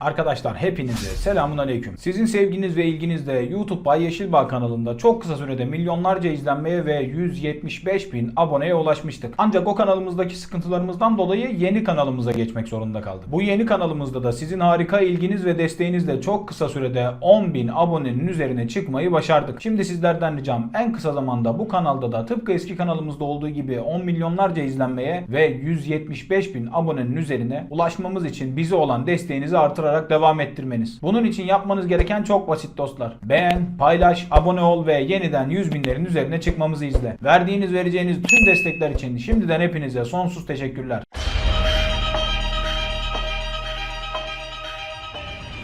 Arkadaşlar hepinize selamun aleyküm. Sizin sevginiz ve ilginizle YouTube Bay Yeşilbağ kanalında çok kısa sürede milyonlarca izlenmeye ve 175 bin aboneye ulaşmıştık. Ancak o kanalımızdaki sıkıntılarımızdan dolayı yeni kanalımıza geçmek zorunda kaldık. Bu yeni kanalımızda da sizin harika ilginiz ve desteğinizle çok kısa sürede 10 bin abonenin üzerine çıkmayı başardık. Şimdi sizlerden ricam en kısa zamanda bu kanalda da tıpkı eski kanalımızda olduğu gibi 10 milyonlarca izlenmeye ve 175 bin abonenin üzerine ulaşmamız için bize olan desteğinizi artırarak devam ettirmeniz. Bunun için yapmanız gereken çok basit dostlar. Beğen, paylaş, abone ol ve yeniden 100 binlerin üzerine çıkmamızı izle. Verdiğiniz vereceğiniz tüm destekler için şimdiden hepinize sonsuz teşekkürler.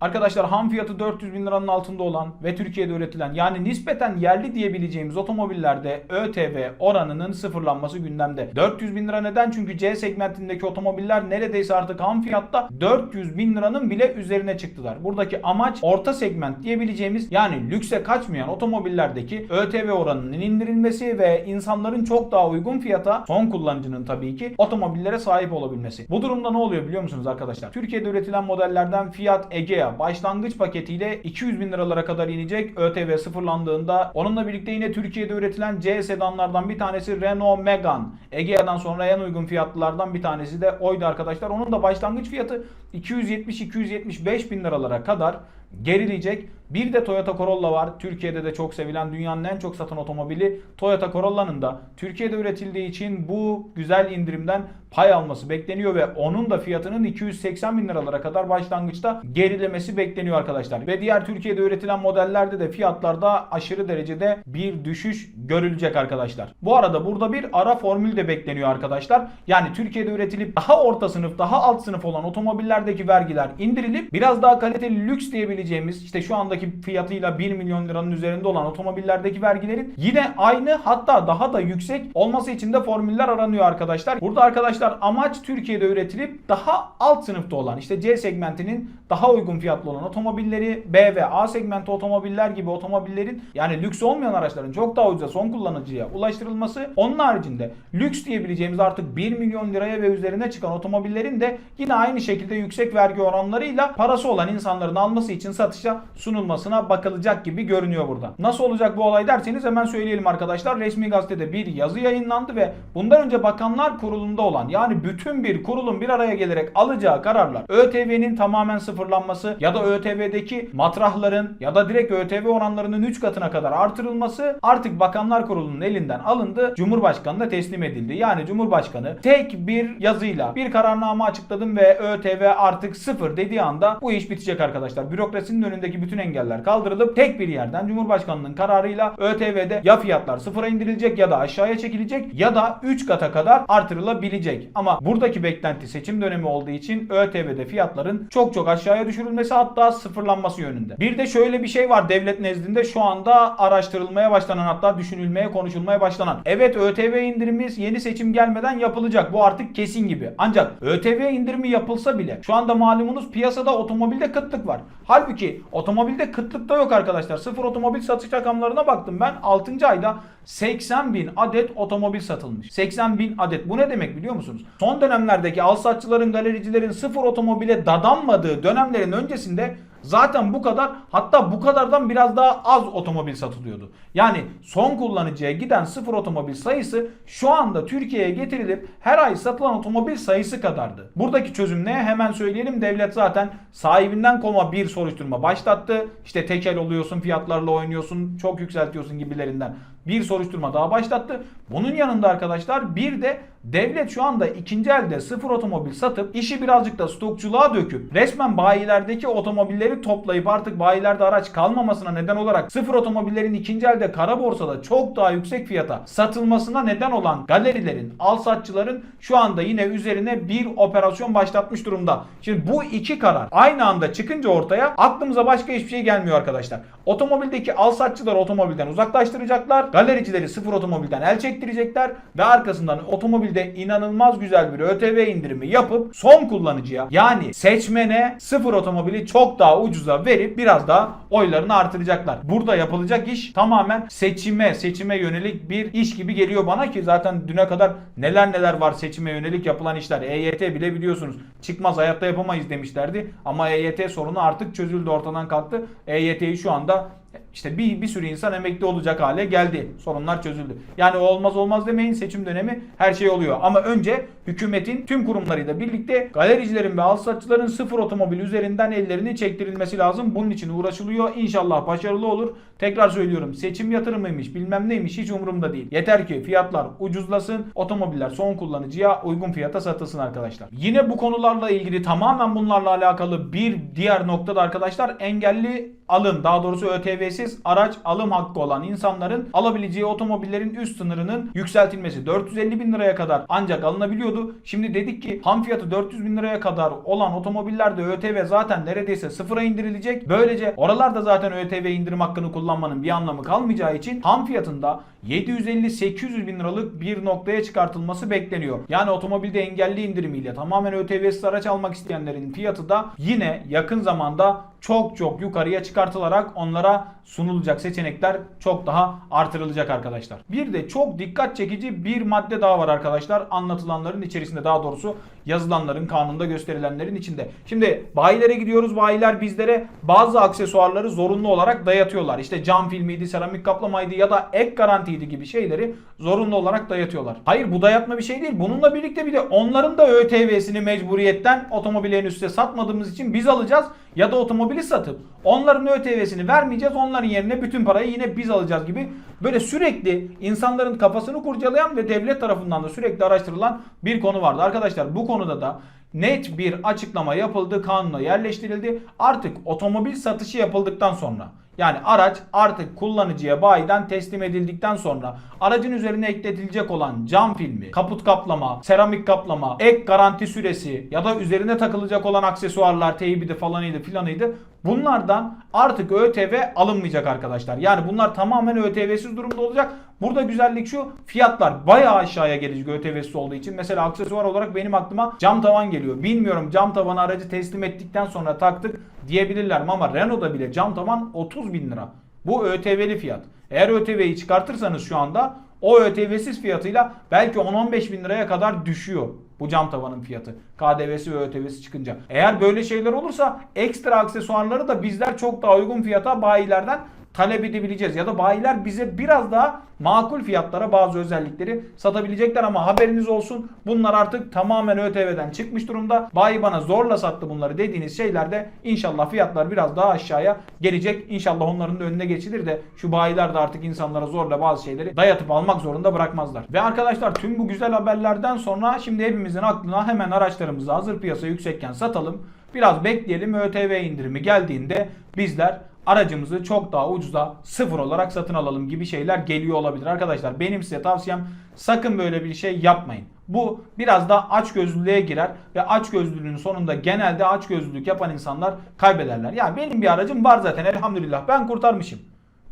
Arkadaşlar ham fiyatı 400 bin liranın altında olan ve Türkiye'de üretilen yani nispeten yerli diyebileceğimiz otomobillerde ÖTV oranının sıfırlanması gündemde. 400 bin lira neden? Çünkü C segmentindeki otomobiller neredeyse artık ham fiyatta 400 bin liranın bile üzerine çıktılar. Buradaki amaç orta segment diyebileceğimiz yani lükse kaçmayan otomobillerdeki ÖTV oranının indirilmesi ve insanların çok daha uygun fiyata son kullanıcının tabii ki otomobillere sahip olabilmesi. Bu durumda ne oluyor biliyor musunuz arkadaşlar? Türkiye'de üretilen modellerden Fiat Egea başlangıç paketiyle 200 bin liralara kadar inecek ÖTV sıfırlandığında. Onunla birlikte yine Türkiye'de üretilen C sedanlardan bir tanesi Renault Megane. Egea'dan sonra en uygun fiyatlılardan bir tanesi de oydu arkadaşlar. Onun da başlangıç fiyatı 270-275 bin liralara kadar gerileyecek. Bir de Toyota Corolla var. Türkiye'de de çok sevilen dünyanın en çok satan otomobili Toyota Corolla'nın da Türkiye'de üretildiği için bu güzel indirimden pay alması bekleniyor ve onun da fiyatının 280 bin liralara kadar başlangıçta gerilemesi bekleniyor arkadaşlar. Ve diğer Türkiye'de üretilen modellerde de fiyatlarda aşırı derecede bir düşüş görülecek arkadaşlar. Bu arada burada bir ara formül de bekleniyor arkadaşlar. Yani Türkiye'de üretilip daha orta sınıf, daha alt sınıf olan otomobillerdeki vergiler indirilip biraz daha kaliteli lüks diyebileceğimiz işte şu andaki fiyatıyla 1 milyon liranın üzerinde olan otomobillerdeki vergilerin yine aynı hatta daha da yüksek olması için de formüller aranıyor arkadaşlar. Burada arkadaşlar amaç Türkiye'de üretilip daha alt sınıfta olan işte C segmentinin daha uygun fiyatlı olan otomobilleri B ve A segmenti otomobiller gibi otomobillerin yani lüks olmayan araçların çok daha ucuza son kullanıcıya ulaştırılması. Onun haricinde lüks diyebileceğimiz artık 1 milyon liraya ve üzerine çıkan otomobillerin de yine aynı şekilde yüksek vergi oranlarıyla parası olan insanların alması için satışa sunulmasına bakılacak gibi görünüyor burada. Nasıl olacak bu olay derseniz hemen söyleyelim arkadaşlar. Resmi gazetede bir yazı yayınlandı ve bundan önce Bakanlar Kurulu'nda olan yani bütün bir kurulun bir araya gelerek alacağı kararlar ÖTV'nin tamamen sıfırlanması ya da ÖTV'deki matrahların ya da direkt ÖTV oranlarının 3 katına kadar artırılması artık Bakanlar Kurulu'nun elinden alındı. Cumhurbaşkanı'na teslim edildi. Yani Cumhurbaşkanı tek bir yazıyla bir kararname açıkladım ve ÖTV artık sıfır dediği anda bu iş bitecek arkadaşlar. Bürokrasinin önündeki bütün engeller kaldırılıp tek bir yerden Cumhurbaşkanı'nın kararıyla ÖTV'de ya fiyatlar sıfıra indirilecek ya da aşağıya çekilecek ya da 3 kata kadar artırılabilecek. Ama buradaki beklenti seçim dönemi olduğu için ÖTV'de fiyatların çok çok aşağıya düşürülmesi hatta sıfırlanması yönünde. Bir de şöyle bir şey var devlet nezdinde şu anda araştırılmaya başlanan hatta düşünülmeye konuşulmaya başlanan. Evet ÖTV indirimi yeni seçim gelmeden yapılacak. Bu artık kesin gibi. Ancak ÖTV indirimi yapılsa bile şu anda malumunuz piyasada otomobilde kıtlık var. Halbuki otomobilde kıtlık da yok arkadaşlar. Sıfır otomobil satış rakamlarına baktım ben 6. ayda 80 bin adet otomobil satılmış. 80 bin adet. Bu ne demek biliyor musunuz? Son dönemlerdeki alsatçıların, galericilerin sıfır otomobile dadanmadığı dönemlerin öncesinde Zaten bu kadar hatta bu kadardan biraz daha az otomobil satılıyordu. Yani son kullanıcıya giden sıfır otomobil sayısı şu anda Türkiye'ye getirilip her ay satılan otomobil sayısı kadardı. Buradaki çözüm ne? Hemen söyleyelim. Devlet zaten sahibinden koma bir soruşturma başlattı. İşte tekel oluyorsun, fiyatlarla oynuyorsun, çok yükseltiyorsun gibilerinden bir soruşturma daha başlattı. Bunun yanında arkadaşlar bir de devlet şu anda ikinci elde sıfır otomobil satıp işi birazcık da stokçuluğa döküp resmen bayilerdeki otomobilleri toplayıp artık bayilerde araç kalmamasına neden olarak sıfır otomobillerin ikinci elde kara borsada çok daha yüksek fiyata satılmasına neden olan galerilerin, alsatçıların şu anda yine üzerine bir operasyon başlatmış durumda. Şimdi bu iki karar aynı anda çıkınca ortaya aklımıza başka hiçbir şey gelmiyor arkadaşlar. Otomobildeki alsatçılar otomobilden uzaklaştıracaklar. Galericileri sıfır otomobilden el çektirecekler ve arkasından otomobilde inanılmaz güzel bir ÖTV indirimi yapıp son kullanıcıya yani seçmene sıfır otomobili çok daha ucuza verip biraz daha oylarını artıracaklar. Burada yapılacak iş tamamen seçime, seçime yönelik bir iş gibi geliyor bana ki zaten düne kadar neler neler var seçime yönelik yapılan işler. EYT bile biliyorsunuz çıkmaz hayatta yapamayız demişlerdi ama EYT sorunu artık çözüldü ortadan kalktı. EYT'yi şu anda işte bir, bir sürü insan emekli olacak hale geldi. Sorunlar çözüldü. Yani olmaz olmaz demeyin seçim dönemi her şey oluyor. Ama önce hükümetin tüm kurumlarıyla birlikte galericilerin ve alsatçıların sıfır otomobil üzerinden ellerini çektirilmesi lazım. Bunun için uğraşılıyor. İnşallah başarılı olur. Tekrar söylüyorum seçim yatırımıymış bilmem neymiş hiç umurumda değil. Yeter ki fiyatlar ucuzlasın. Otomobiller son kullanıcıya uygun fiyata satılsın arkadaşlar. Yine bu konularla ilgili tamamen bunlarla alakalı bir diğer noktada arkadaşlar engelli alım daha doğrusu ÖTV'siz araç alım hakkı olan insanların alabileceği otomobillerin üst sınırının yükseltilmesi 450 bin liraya kadar ancak alınabiliyordu. Şimdi dedik ki ham fiyatı 400 bin liraya kadar olan otomobillerde ÖTV zaten neredeyse sıfıra indirilecek. Böylece oralarda zaten ÖTV indirim hakkını kullanmanın bir anlamı kalmayacağı için ham fiyatında 750-800 bin liralık bir noktaya çıkartılması bekleniyor. Yani otomobilde engelli indirimiyle tamamen ÖTV'siz araç almak isteyenlerin fiyatı da yine yakın zamanda çok çok yukarıya çıkartılarak onlara sunulacak seçenekler çok daha artırılacak arkadaşlar. Bir de çok dikkat çekici bir madde daha var arkadaşlar. Anlatılanların içerisinde daha doğrusu yazılanların kanunda gösterilenlerin içinde. Şimdi bayilere gidiyoruz. Bayiler bizlere bazı aksesuarları zorunlu olarak dayatıyorlar. İşte cam filmiydi, seramik kaplamaydı ya da ek garantiydi gibi şeyleri zorunlu olarak dayatıyorlar. Hayır bu dayatma bir şey değil. Bununla birlikte bir de onların da ÖTV'sini mecburiyetten otomobili en üstte satmadığımız için biz alacağız ya da otomobili satıp onların ÖTV'sini vermeyeceğiz. Onların yerine bütün parayı yine biz alacağız gibi böyle sürekli insanların kafasını kurcalayan ve devlet tarafından da sürekli araştırılan bir konu vardı. Arkadaşlar bu konuda da net bir açıklama yapıldı, kanuna yerleştirildi. Artık otomobil satışı yapıldıktan sonra yani araç artık kullanıcıya bayiden teslim edildikten sonra aracın üzerine ekletilecek olan cam filmi, kaput kaplama, seramik kaplama, ek garanti süresi ya da üzerine takılacak olan aksesuarlar, teybidi falanıydı filanıydı Bunlardan artık ÖTV alınmayacak arkadaşlar. Yani bunlar tamamen ÖTV'siz durumda olacak. Burada güzellik şu fiyatlar bayağı aşağıya gelecek ÖTV'siz olduğu için. Mesela aksesuar olarak benim aklıma cam tavan geliyor. Bilmiyorum cam tavanı aracı teslim ettikten sonra taktık diyebilirler ama Renault'da bile cam tavan 30 bin lira. Bu ÖTV'li fiyat. Eğer ÖTV'yi çıkartırsanız şu anda o ÖTV'siz fiyatıyla belki 10-15 bin liraya kadar düşüyor bu cam tavanın fiyatı. KDV'si ve ÖTV'si çıkınca. Eğer böyle şeyler olursa ekstra aksesuarları da bizler çok daha uygun fiyata bayilerden talep edebileceğiz. Ya da bayiler bize biraz daha makul fiyatlara bazı özellikleri satabilecekler ama haberiniz olsun bunlar artık tamamen ÖTV'den çıkmış durumda. Bayi bana zorla sattı bunları dediğiniz şeylerde inşallah fiyatlar biraz daha aşağıya gelecek. İnşallah onların da önüne geçilir de şu bayiler de artık insanlara zorla bazı şeyleri dayatıp almak zorunda bırakmazlar. Ve arkadaşlar tüm bu güzel haberlerden sonra şimdi hepimizin aklına hemen araçlarımızı hazır piyasa yüksekken satalım. Biraz bekleyelim ÖTV indirimi geldiğinde bizler aracımızı çok daha ucuza sıfır olarak satın alalım gibi şeyler geliyor olabilir. Arkadaşlar benim size tavsiyem sakın böyle bir şey yapmayın. Bu biraz da açgözlülüğe girer ve açgözlülüğün sonunda genelde açgözlülük yapan insanlar kaybederler. Yani benim bir aracım var zaten elhamdülillah ben kurtarmışım.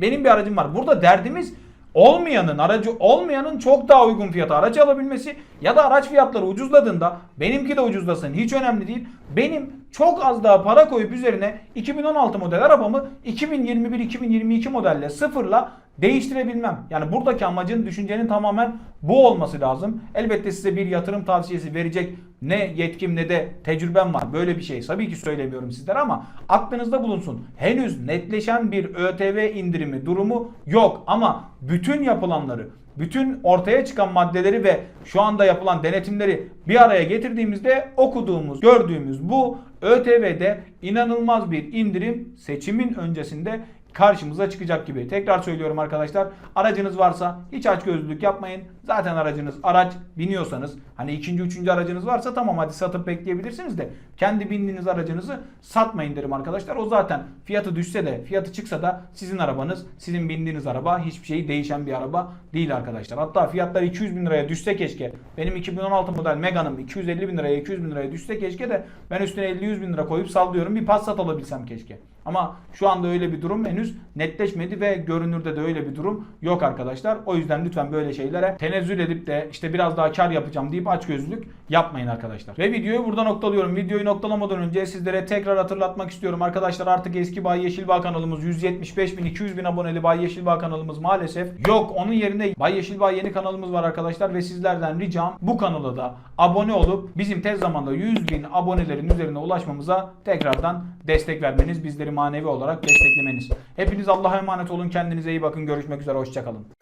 Benim bir aracım var. Burada derdimiz olmayanın aracı olmayanın çok daha uygun fiyata araç alabilmesi ya da araç fiyatları ucuzladığında benimki de ucuzlasın hiç önemli değil. Benim çok az daha para koyup üzerine 2016 model arabamı 2021-2022 modelle sıfırla değiştirebilmem. Yani buradaki amacın, düşüncenin tamamen bu olması lazım. Elbette size bir yatırım tavsiyesi verecek ne yetkim ne de tecrübem var. Böyle bir şey tabii ki söylemiyorum sizlere ama aklınızda bulunsun. Henüz netleşen bir ÖTV indirimi durumu yok ama bütün yapılanları bütün ortaya çıkan maddeleri ve şu anda yapılan denetimleri bir araya getirdiğimizde okuduğumuz, gördüğümüz bu ÖTV'de inanılmaz bir indirim seçimin öncesinde karşımıza çıkacak gibi. Tekrar söylüyorum arkadaşlar. Aracınız varsa hiç açgözlülük yapmayın. Zaten aracınız araç biniyorsanız hani ikinci üçüncü aracınız varsa tamam hadi satıp bekleyebilirsiniz de kendi bindiğiniz aracınızı satmayın derim arkadaşlar. O zaten fiyatı düşse de fiyatı çıksa da sizin arabanız sizin bindiğiniz araba hiçbir şey değişen bir araba değil arkadaşlar. Hatta fiyatlar 200 bin liraya düşse keşke. Benim 2016 model Mega'nım 250 bin liraya 200 bin liraya düşse keşke de ben üstüne 50-100 bin lira koyup sallıyorum bir Passat alabilsem keşke. Ama şu anda öyle bir durum henüz netleşmedi ve görünürde de öyle bir durum yok arkadaşlar. O yüzden lütfen böyle şeylere tenezzül edip de işte biraz daha kar yapacağım deyip açgözlülük yapmayın arkadaşlar. Ve videoyu burada noktalıyorum. Videoyu noktalamadan önce sizlere tekrar hatırlatmak istiyorum. Arkadaşlar artık eski Bay Yeşilbağ kanalımız 175 bin 200 bin aboneli Bay Yeşilbağ kanalımız maalesef yok. Onun yerine Bay Yeşilbağ yeni kanalımız var arkadaşlar ve sizlerden ricam bu kanala da abone olup bizim tez zamanda 100 bin abonelerin üzerine ulaşmamıza tekrardan destek vermeniz, bizleri manevi olarak desteklemeniz. Hepiniz Allah'a emanet olun. Kendinize iyi bakın. Görüşmek üzere. Hoşçakalın.